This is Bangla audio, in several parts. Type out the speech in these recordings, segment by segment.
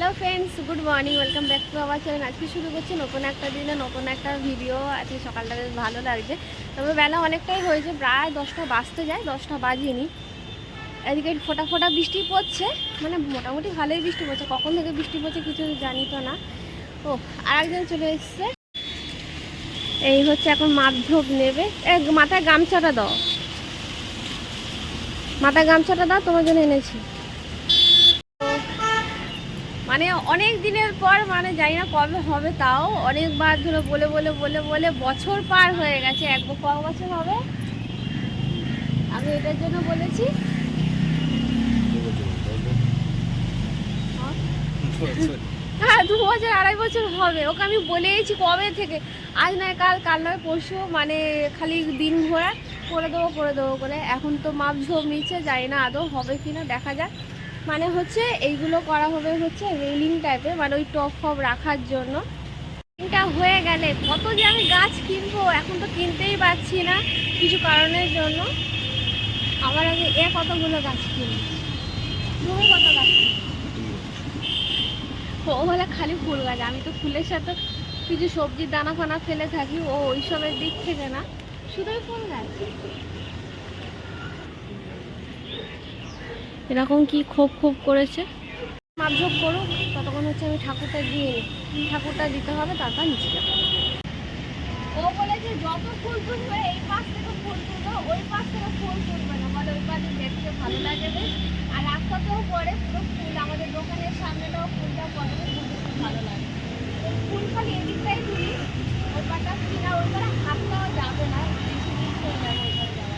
Hello friends good morning welcome back to our channel আজকে শুরু করছি নতুন একটা দিনে, নতুন একটা ভিডিও আজকে সকালটা বেশ ভালো লাগছে। তবে বেলা অনেকটাই হয়েছে, প্রায় দশটা বাজতে যায়, দশটা বাজিনি। এদিকে ফোটা ফোটা বৃষ্টি পড়ছে মানে মোটামুটি ভালোই বৃষ্টি পড়ছে। কখন থেকে বৃষ্টি পড়ছে কিছু জানি তো না। ও আর একজন চলে এসছে। এই হচ্ছে এখন মাপঝোপ নেবে। মাথায় গামছাটা দাও। মাথায় গামছাটা দাও, তোমার জন্য এনেছি। মানে অনেক দিনের পর মানে জানি না কবে হবে তাও, অনেকবার ধরে বলে বলে বলে বলে বছর পার হয়ে গেছে, এক ক বছর হবে? আমি এটার জন্য বলেছি। হ্যাঁ দু বছর, আড়াই বছর হবে। ওকে আমি বলেইছি কবে থেকে? আজ নয়, কাল কাল নয়, পরশু মানে খালি দিন ঘোরা করে দেবো করে দেবো, করে। এখন তো মাপ ঝোপ নিচ্ছে, জানি না আদৌ হবে কি না দেখা যাক। মানে হচ্ছে এইগুলো করা হবে হচ্ছে রেলিং টাইপের মানে ওই টপ ফপ রাখার জন্য। হয়ে গেলে, কত যে আমি গাছ কিনবো, এখন তো কিনতেই পারছি না কিছু কারণের জন্য। আমার আগে এ কতগুলো গাছ কিনবো? তুমি কত গাছ? ও হলে খালি ফুল গাছ, আমি তো ফুলের সাথে কিছু সবজির দানা ফানা ফেলে থাকি, ও ওইসবের দিক থেকে না। শুধুই ফুল গাছ। এরকম কি খোপ খোপ করেছে? মাপঝোপ করুক ততক্ষণ হচ্ছে আমি ঠাকুরটা দিয়ে নিই। ঠাকুরটা দিতে হবে তারপর নিচে যাব। ও বলেছে যত ফুল তুলবে এই পাশ থেকে ফুল তুলবে ওই পাশ থেকে ফুল তুলবে না। মানে ওই পাশে দেখতে ভালো লাগে বেশ আর রাস্তাতেও পরে পুরো ফুল। আমাদের দোকানের সামনেটাও ফুলটা পরে ফুল ভালো লাগে তো ফুল খালি এদিকটাই তুলি ওই পাটা কিনা ওই পারে হাতটাও যাবে না বেশি দিন চলে যাবে ওই পারে যাওয়া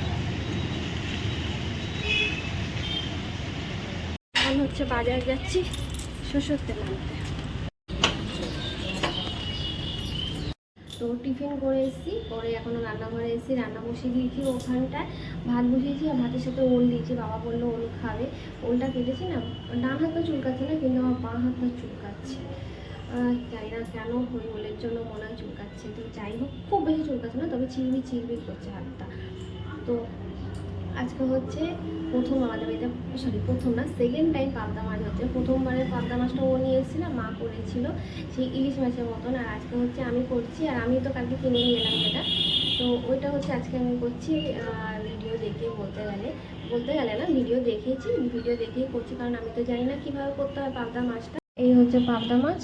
এখন হচ্ছে বাজার যাচ্ছি শ্বশুর তেল আনতে তো টিফিন করে এসেছি, পরে এখনও রান্নাঘরে এসেছি, রান্না বসিয়ে দিয়েছি ওখানটায়। ভাত বসিয়েছি আর ভাতের সাথে ওল দিয়েছি, বাবা বলল ওল খাবে। ওলটা কেটেছি না, ডান হাতটা চুলকাচ্ছে না, কিন্তু আমার বাঁ হাতটা চুলকাচ্ছে। জানি না কেন ওই ওলের জন্য মনে হয় চুলকাচ্ছে, তো যাই হোক, খুব বেশি চুলকাচ্ছে না, তবে চিরবি চিরবি করছে হাতটা। তো আজকে হচ্ছে প্রথম আমাদের বাড়িতে সরি প্রথম না সেকেন্ড টাইম পাবদা মাছ হচ্ছে। প্রথমবারের পাবদা মাছটা ও নিয়ে এসেছিল, মা করেছিল সেই ইলিশ মাছের মতন। আর আজকে হচ্ছে আমি করছি, আর আমি তো কালকে কিনে নিয়ে এলাম যেটা। তো ওইটা হচ্ছে আজকে আমি করছি ভিডিও দেখে বলতে গেলে বলতে গেলে না ভিডিও দেখেছি ভিডিও দেখেই করছি, কারণ আমি তো জানি না কীভাবে করতে হয় পাবদা মাছটা। এই হচ্ছে পাবদা মাছ।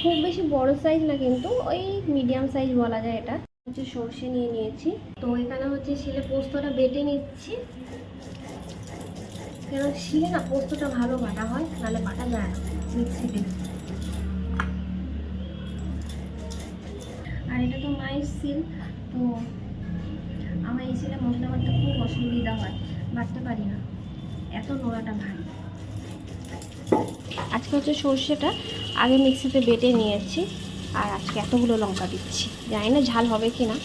খুব বেশি বড় সাইজ না কিন্তু, ওই মিডিয়াম সাইজ বলা যায় এটা। হচ্ছে সর্ষে নিয়ে নিয়েছি। তো এখানে হচ্ছে শিলে পোস্তটা বেটে নিচ্ছি। কেন শিলে না পোস্তটা ভালো বাটা হয়, নাহলে বাটা যায় মিক্সিতে আর এটা তো মায়ের শিল, তো আমার এই শিলে মশলা বাটতে খুব অসুবিধা হয়, বাটতে পারি না। এত নোড়াটা ভারী। আজকে হচ্ছে সর্ষেটা আগে মিক্সিতে বেটে নিয়েছি। আর আজকে এতগুলো লঙ্কা দিচ্ছি। জানি না ঝাল হবে কি না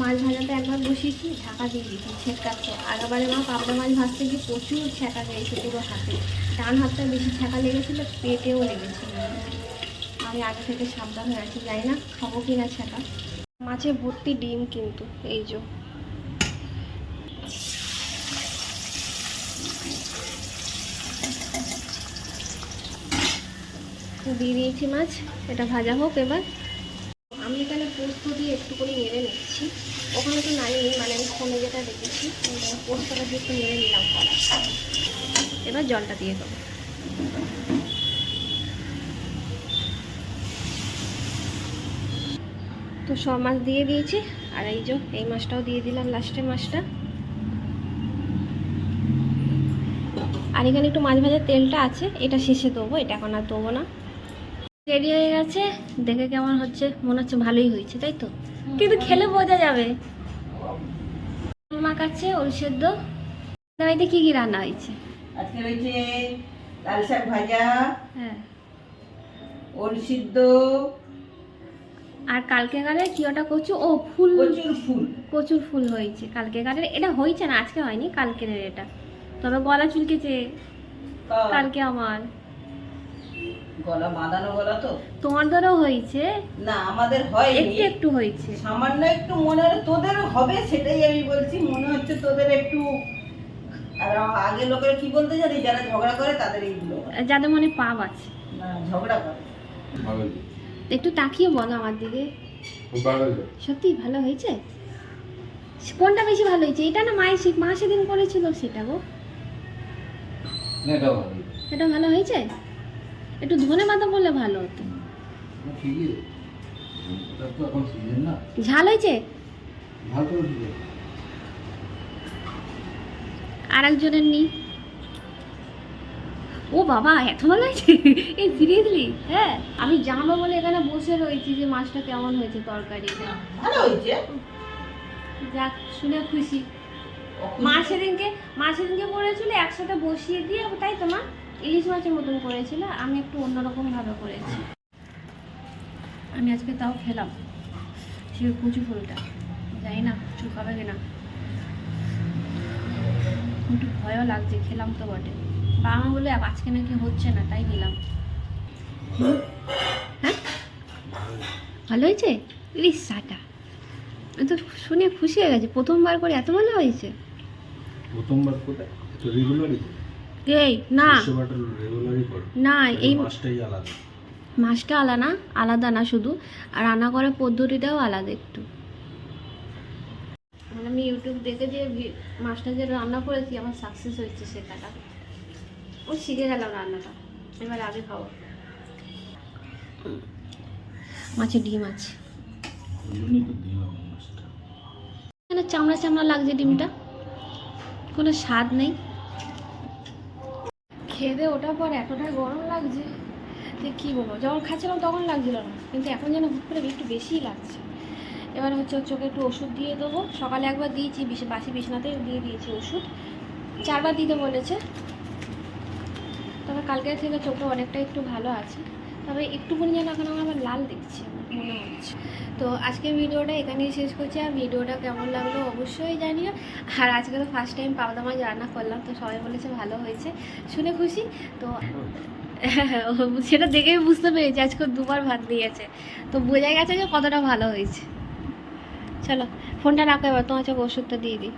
মাছ ভাজাতে একবার বসিয়েছি ঢাকা দিয়ে দিয়েছি ছেঁকাচ্ছে আগেবারে মা পাবদা মাছ ভাজতে গিয়ে প্রচুর ছ্যাঁকা গেছে পুরো হাতে। ডান হাতটা বেশি ছ্যাঁকা লেগেছিল পেটেও লেগেছিল। আমি আগে থেকে সাবধান হয়ে আছি জানি না খাব কি না ছ্যাঁকা। মাছে ভর্তি ডিম কিন্তু এই যে। দিয়ে দিয়েছি মাছ, এটা ভাজা হোক এবার। আমি এখানে পোস্ত দিয়ে একটু করে নেড়ে নিচ্ছি। ওখানে তো নাই মানে আমি ফোনে যেটা দেখেছি পোস্তটা দিয়ে একটু নেড়ে নিলাম। এবার জলটা দিয়ে দেবো। তো সব মাছ দিয়ে দিয়েছি, আর এই যে এই মাছটাও দিয়ে দিলাম লাস্টের মাছটা। আর এখানে একটু মাছ ভাজার তেলটা আছে, এটা শেষে দেবো, এটা এখন আর দেবো না। রেডি হয়ে গেছে। দেখে কেমন হচ্ছে? মনে হচ্ছে ভালোই হয়েছে তাই তো? কিন্তু খেলে বোঝা যাবে। মাখাচ্ছে ওল সেদ্ধ। বাড়িতে কি কি রান্না হয়েছে? আজকে রয়েছে লাল শাক ভাজা হ্যাঁ। ওল সিদ্ধ। আর কালকে গালে কি ওটা কচু? ও ফুল। প্রচুর ফুল। প্রচুর ফুল হয়েছে কালকে গালের এটা হয়েছে না আজকে হয়নি কালকের এটা। তবে গলা চুলকেছে। কালকে আমার। গলা বাঁধানো গলা তো? তোমার ধরো হয়েছে? না আমাদের হয়নি। একটু একটু হয়েছে। সামান্য একটু মনে হয় তোদের হবে সেটাই আমি বলছি। মনে হচ্ছে তোদের একটু আর আগে লোকেরা কি বলতে জানি? যারা ঝগড়া করে তাদের এইগুলো যাদের মনে পাপ আছে। না ঝগড়া করে। একটু তাকিয়ে বলো আমার দিকে। খুব সত্যি ভালো হয়েছে? কোনটা বেশি ভালো হয়েছে? এটা না মায়ের মা সেদিন করেছিল সেটা গো? এটা ভালো হয়েছে? একটু ধনে পাতা বললে ভালো হতো। ঝাল হয়েছে? আর একজনের নি। ও বাবা এত ভালো হয়েছে? এই সিরিয়াসলি হ্যাঁ আমি জানব বলে এখানে বসে রয়েছি যে মাছটা কেমন হয়েছে তরকারিটা ভালো হয়েছে। যাক শুনে খুশি। মা সেদিনকে মা সেদিনকে করেছিল একসাথে বসিয়ে দিয়ে তাই তো মা? ইলিশ মাছের মতন করেছিল, আমি একটু অন্যরকম ভাবে করেছি। আমি আজকে তাও খেলাম সে কুচু ফুলটা। জানি না খাবে কিনা। একটু ভয়ও লাগছে, খেলাম তো বটে। বাবা বলে, আজকে নাকি হচ্ছে না, তাই নিলাম? হ্যাঁ? ভালো হয়েছে? ইলিশ সাটা তো শুনে খুশি হয়ে গেছে, প্রথমবার করে এত ভালো হয়েছে। প্রথমবার কোথায় রেগুলারই এই না। না এই আলাদা। মাছটা আলাদা আলাদা না শুধু। আর রান্না করার পদ্ধতিটাও আলাদা একটু। মানে আমি ইউটিউব দেখে যে মাছটা যে রান্না করেছি আমার সাকসেস হয়েছে শেখাটা ও শিখে গেলাম রান্নাটা। এবার আগে খাব। মাছের ডিম আছে। চামড়া চামড়া লাগছে ডিমটা। কোনো স্বাদ নেই। খেয়ে দিয়ে ওঠার পর এতটা গরম লাগছে। যে কী বলব, যখন খাচ্ছিলাম তখন লাগছিল না, কিন্তু এখন যেন হুট করে একটু বেশিই লাগছে। এবার হচ্ছে চোখে একটু ওষুধ দিয়ে দেবো। সকালে একবার দিয়েছি, বিশে বাসি বিছনাতে দিয়ে দিয়েছি ওষুধ। চারবার দিতে বলেছে। তবে কালকে থেকে চোখটা অনেকটা একটু ভালো আছে। তবে একটুখানি যেন এখন আমার লাল দেখছি মনে হচ্ছে। তো আজকের ভিডিওটা এখানেই শেষ করছি আর ভিডিওটা কেমন লাগল অবশ্যই জানিও। আর আজকে তো ফার্স্ট টাইম পাবদা মাছ রান্না করলাম তো সবাই বলেছে ভালো হয়েছে শুনে খুশি। তো সেটা দেখেই বুঝতে পেরেছি আজকে দুবার ভাত দিয়েছে। তো বোঝা গেছে যে কতটা ভালো হয়েছে। চলো ফোনটা রাখো এবার তোমার চোখ ওষুধটা দিয়ে দিই।